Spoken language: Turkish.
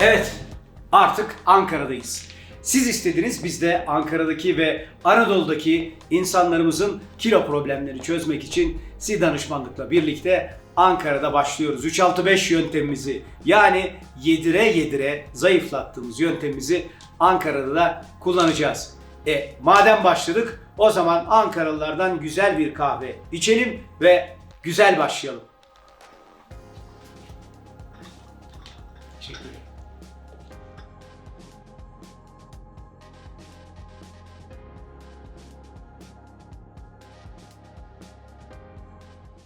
Evet, artık Ankara'dayız. Siz istediniz biz de Ankara'daki ve Anadolu'daki insanlarımızın kilo problemlerini çözmek için si danışmanlıkla birlikte Ankara'da başlıyoruz. 365 yöntemimizi yani yedire yedire zayıflattığımız yöntemimizi Ankara'da da kullanacağız. E madem başladık o zaman Ankaralılardan güzel bir kahve içelim ve güzel başlayalım. Teşekkür ederim.